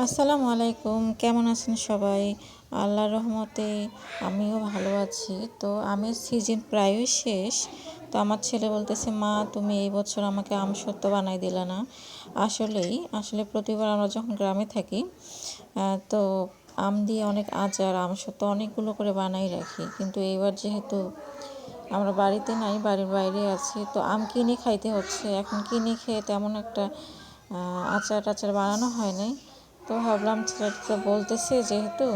আসসালামু আলাইকুম, কেমন আছেন সবাই? আল্লাহর রহমতে আমিও ভালো আছি। তো আমের সিজন প্রায়ই শেষ। তো আমার ছেলে বলতেছে, মা, তুমি এই বছর আমাকে আম সত্য বানাই দিলে না। আসলেই, আসলে প্রতিবার আমরা যখন গ্রামে থাকি তো আম দিয়ে অনেক আচার, আম সত্য অনেকগুলো করে বানাই রাখি। কিন্তু এইবার যেহেতু আমরা বাড়িতে নাই, বাড়ির বাইরে আছি, তো আম কিনে খাইতে হচ্ছে। এখন কিনে খেয়ে তেমন একটা আচার টাচার বানানো হয় নাই। তো ভাবলাম ছেলেটা বলতেছে যেহেতু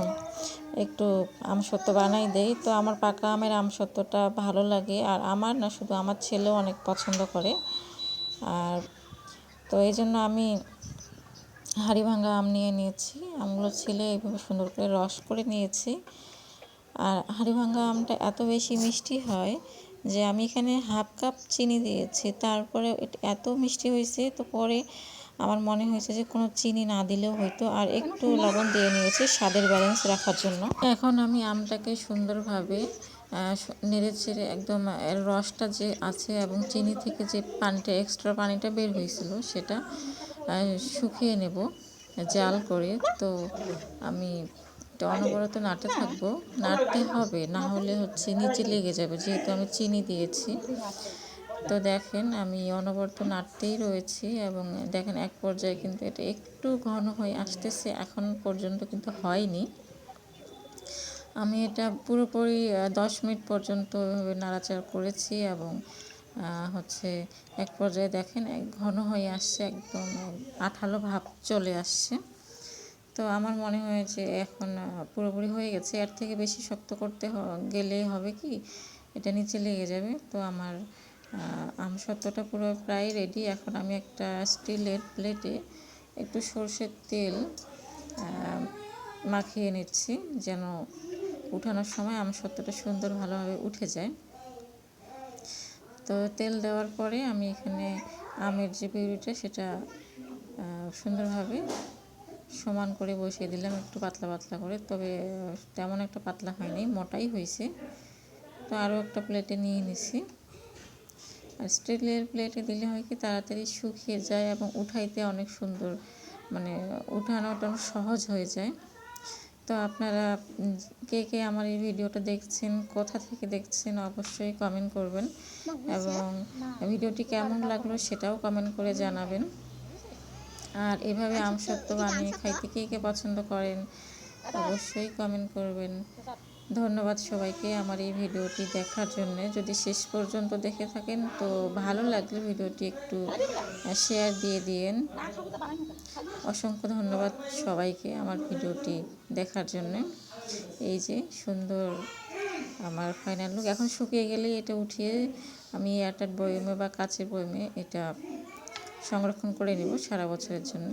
একটু আমসত্ত্ব বানাই দেই, তো আমার পাকা আমের আমসত্ত্বটা ভালো লাগে। আর আমার না, শুধু আমার ছেলেও অনেক পছন্দ করে। আর তো এই জন্য আমি হাড়ি ভাঙা আম নিয়ে নিয়েছি। আমগুলো ছেলে এইভাবে সুন্দর করে রস করে নিয়েছি। আর হাড়ি ভাঙা আমটা এত বেশি মিষ্টি হয় যে আমি এখানে হাফ কাপ চিনি দিয়েছি। তারপরে এত মিষ্টি হয়েছে, তো পরে আমার মনে হয়েছে যে কোনো চিনি না দিলেও হয়তো আর একটু লবণ দিয়ে নিয়েছি স্বাদের ব্যালেন্স রাখার জন্য। এখন আমি আমটাকে সুন্দরভাবে নেড়ে চেড়ে একদম রসটা যে আছে এবং চিনি থেকে যে পানিটা এক্সট্রা পানিটা বের হয়েছিল সেটা শুকিয়ে নেব, জাল করে। তো আমি অনবরত নাড়তে থাকব। নাড়তে হবে, না হলে হচ্ছে নিচে লেগে যাবে, যেহেতু আমি চিনি দিয়েছি। তো দেখেন, আমি অনবরত নাড়তেই রয়েছি এবং দেখেন এক পর্যায়ে কিন্তু এটা একটু ঘন হয়ে আসতেছে, এখন পর্যন্ত কিন্তু হয়নি। আমি এটা পুরোপুরি দশ মিনিট পর্যন্ত এভাবে নাড়াচাড়া করেছি এবং হচ্ছে এক পর্যায়ে দেখেন এক ঘন হয়ে আসছে, একদম আঠালো ভাব চলে আসছে। তো আমার মনে হয়েছে এখন পুরোপুরি হয়ে গেছে। এর থেকে বেশি শক্ত করতে গেলে হবে কি? এটা নিচে লেগে যাবে। তো আমার আমসত্ত্বটা পুরো প্রায় রেডি এখন আমি একটা স্টিলের প্লেটে একটু সর্ষের তেল মাখিয়ে নিচ্ছি যেন উঠানোর সময় আমসত্ত্বটা সুন্দর ভালোভাবে উঠে যায়। তো তেল দেওয়ার পরে আমি এখানে আমের যে পিউরিটা সেটা সুন্দরভাবে সমান করে বসিয়ে দিলাম একটু পাতলা পাতলা করে। তবে তেমন একটা পাতলা হয়নি, মোটাই হয়েছে। তো আরও একটা প্লেটে নিয়ে নিছি। আর স্টিলের প্লেটে দিলে হয় কি তাড়াতাড়ি শুকিয়ে যায় এবং উঠাইতে অনেক সুন্দর মানে উঠানোটা সহজ হয়ে যায়। তো আপনারা কে কে আমার এই ভিডিওটা দেখছেন, কোথা থেকে দেখছেন অবশ্যই কমেন্ট করবেন এবং ভিডিওটি কেমন লাগল সেটাও কমেন্ট করে জানাবেন। আর এভাবে আমসত্ত্ব বানিয়ে খাইতে কে কে পছন্দ করেন অবশ্যই কমেন্ট করবেন। ধন্যবাদ সবাইকে আমার এই ভিডিওটি দেখার জন্য। যদি শেষ পর্যন্ত দেখে থাকেন তো ভালো লাগলে ভিডিওটি একটু শেয়ার দিয়ে দিয়েন। অসংখ্য ধন্যবাদ সবাইকে আমার ভিডিওটি দেখার জন্য। এই যে সুন্দর আমার ফাইনাল লুক এখন শুকিয়ে গেলেই এটা উঠিয়ে আমি এয়ারটাইট বয়মে বা কাচের বয়মে এটা সংরক্ষণ করে নেব সারা বছরের জন্য।